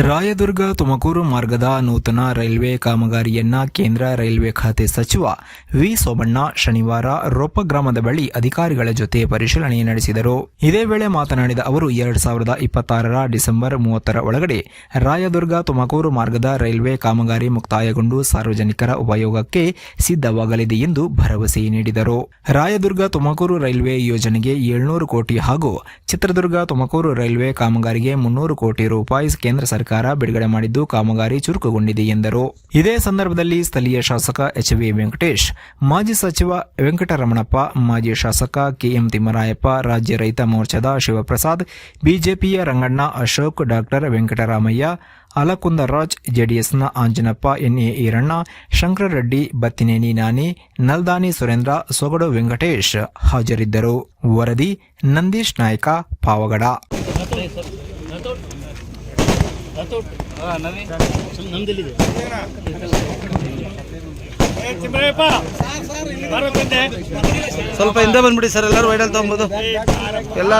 ರಾಯದುರ್ಗ, ತುಮಕೂರು ಮಾರ್ಗದ ನೂತನ ರೈಲ್ವೆ ಕಾಮಗಾರಿಯನ್ನ ಕೇಂದ್ರ ರೈಲ್ವೆ ಖಾತೆ ಸಚಿವ ವಿ. ಸೋಮಣ್ಣ ಶನಿವಾರ ರೊಪ್ಪ ಗ್ರಾಮದ ಬಳಿ ಅಧಿಕಾರಿಗಳ ಜೊತೆ ಪರಿಶೀಲನೆ ನಡೆಸಿದರು. ಇದೇ ವೇಳೆ ಮಾತನಾಡಿದ ಅವರು, ಎರಡ್ ಸಾವಿರದ ಇಪ್ಪತ್ತಾರರ ಡಿಸೆಂಬರ್ ಮೂವತ್ತರ ಒಳಗಡೆ ರಾಯದುರ್ಗ, ತುಮಕೂರು ಮಾರ್ಗದ ರೈಲ್ವೆ ಕಾಮಗಾರಿ ಮುಕ್ತಾಯಗೊಂಡು ಸಾರ್ವಜನಿಕರ ಉಪಯೋಗಕ್ಕೆ ಸಿದ್ಧವಾಗಲಿದೆ ಎಂದು ಭರವಸೆ ನೀಡಿದರು. ರಾಯದುರ್ಗ, ತುಮಕೂರು ರೈಲ್ವೆ ಯೋಜನೆಗೆ ಏಳ್ನೂರು ಕೋಟಿ ಹಾಗೂ ಚಿತ್ರದುರ್ಗ, ತುಮಕೂರು ರೈಲ್ವೆ ಕಾಮಗಾರಿಗೆ ಮುನ್ನೂರು ಕೋಟಿ ರೂಪಾಯಿ ಕೇಂದ್ರ ಸರ್ಕಾರ ಬಿಡುಗಡೆ ಮಾಡಿದ್ದು ಕಾಮಗಾರಿ ಚುರುಕುಗೊಂಡಿದೆ ಎಂದರು. ಇದೇ ಸಂದರ್ಭದಲ್ಲಿ ಸ್ಥಳೀಯ ಶಾಸಕ ಎಚ್ ವಿ ವೆಂಕಟೇಶ್, ಮಾಜಿ ಸಚಿವ ವೆಂಕಟರಮಣಪ್ಪ, ಮಾಜಿ ಶಾಸಕ ಕೆಎಂ ತಿಮ್ಮರಾಯಪ್ಪ, ರಾಜ್ಯ ರೈತ ಮೋರ್ಚಾದ ಶಿವಪ್ರಸಾದ್, ಬಿಜೆಪಿಯ ರಂಗಣ್ಣ ಅಶೋಕ್, ಡಾಕ್ಟರ್ ವೆಂಕಟರಾಮಯ್ಯ, ಅಲಕುಂದರಾಜ್, ಜೆಡಿಎಸ್ನ ಆಂಜನಪ್ಪ, ಎನ್ಎ ಈರಣ್ಣ, ಶಂಕರರೆಡ್ಡಿ, ಬತ್ತಿನೇನಿ ನಾನಿ, ನಲ್ದಾನಿ ಸುರೇಂದ್ರ, ಸೊಗಡು ವೆಂಕಟೇಶ್ ಹಾಜರಿದ್ದರು. ವರದಿ ನಂದೀಶ್ ನಾಯ್ಕ, ಪಾವಗಡ. ಸ್ವಲ್ಪ ಹಿಂದೆ ಬಂದ್ಬಿಡಿ ಸರ್ ಎಲ್ಲರೂ ವೈಡಲ್ ತಗೊಂಬೋದು. ಎಲ್ಲ.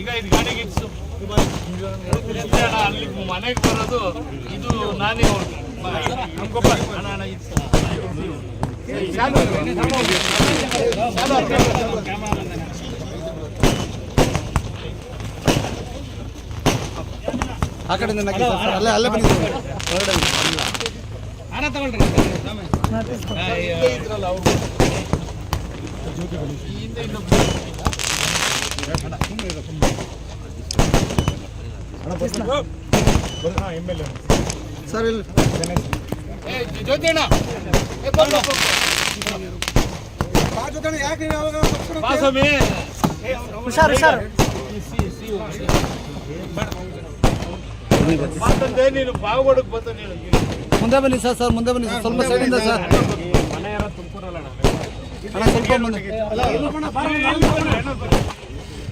ಈಗ ಇದು ಗಾಡಿಗೆ ಅಲ್ಲಿ ಮನೆಗೆ ಬರೋದು ಇದು ನಾನೇ ಹೋಗಿ. ನಮ್ಗೊಬ್ಬ. ಆ ಕಡೆಯಿಂದ ನಕ್ಕಿ ಸರ್ ಅಲ್ಲೇ ಅಲ್ಲೇ ಬನ್ನಿ ಸರ್ ಹೊರಗಡೆ ಹಣ ತಗೊಳ್ರಿ. ಸರ್ ಇಲ್ಲಿ. ಏ ಜ್ಯೋತಿ ಅಣ್ಣ. ಏ ಬರ್ರು. ಬಾ ಸ್ವಾಮಿ ಹುಷಾರ್ ಹುಷಾರ್. ಬಂತಂದೆ ನೀನು ಬಾವುಗಡಕ್ಕೆ ಬಂತ ನೀನು. ಮುಂದೆ ಬನ್ನಿ ಸರ್ ಸರ್ ಮುಂದೆ ಬನ್ನಿ ಸ್ವಲ್ಪ ಸೈಡಿಂದ ಸರ್. ಅಣ್ಣ ಸ್ವಲ್ಪ ಮುಂದೆ.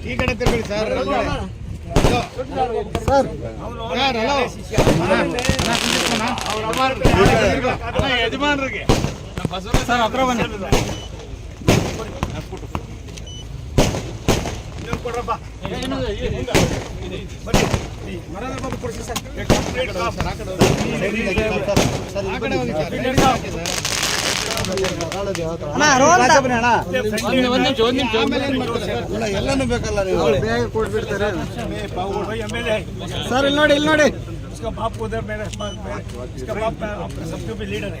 ಈ ಕಡೆ ತಿರುಗಿ ಸರ್. ಸರ್. ಯಜಮಾನ್ರಿಗೆ ಯಜಮಾನರಿಗೆ. ಸರ್ ಹತ್ರ ಬನ್ನಿ. ನಿಮಿಷ ಅಲ್ಲ ಎಲ್ಲನೂ ಬೇಕಲ್ಲ ನೀವು ಬೇಗ ಕೊಟ್ಬಿಡ್ತಾರೆ ಸರ್ ಇಲ್ಲಿ ನೋಡಿ ಇಲ್ಲಿ ನೋಡಿ उसका बाप उधर मेरा इसका बाप आपका सबके भी लीडर है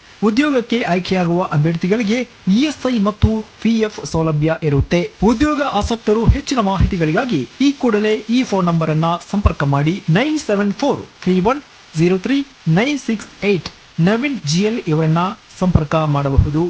ಉದ್ಯೋಗಕ್ಕೆ ಆಯ್ಕೆಯಾಗುವ ಅಭ್ಯರ್ಥಿಗಳಿಗೆ ಇಎಸ್ಐ ಮತ್ತು ಪಿಎಫ್ ಸೌಲಭ್ಯ ಇರುತ್ತೆ. ಉದ್ಯೋಗ ಆಸಕ್ತರು ಹೆಚ್ಚಿನ ಮಾಹಿತಿಗಳಿಗಾಗಿ ಈ ಕೂಡಲೇ ಈ ಫೋನ್ ನಂಬರ್ ಅನ್ನ ಸಂಪರ್ಕ ಮಾಡಿ nine seven four three one zero three nine six eight Naveen GL ಇವರನ್ನ ಸಂಪರ್ಕ ಮಾಡಬಹುದು.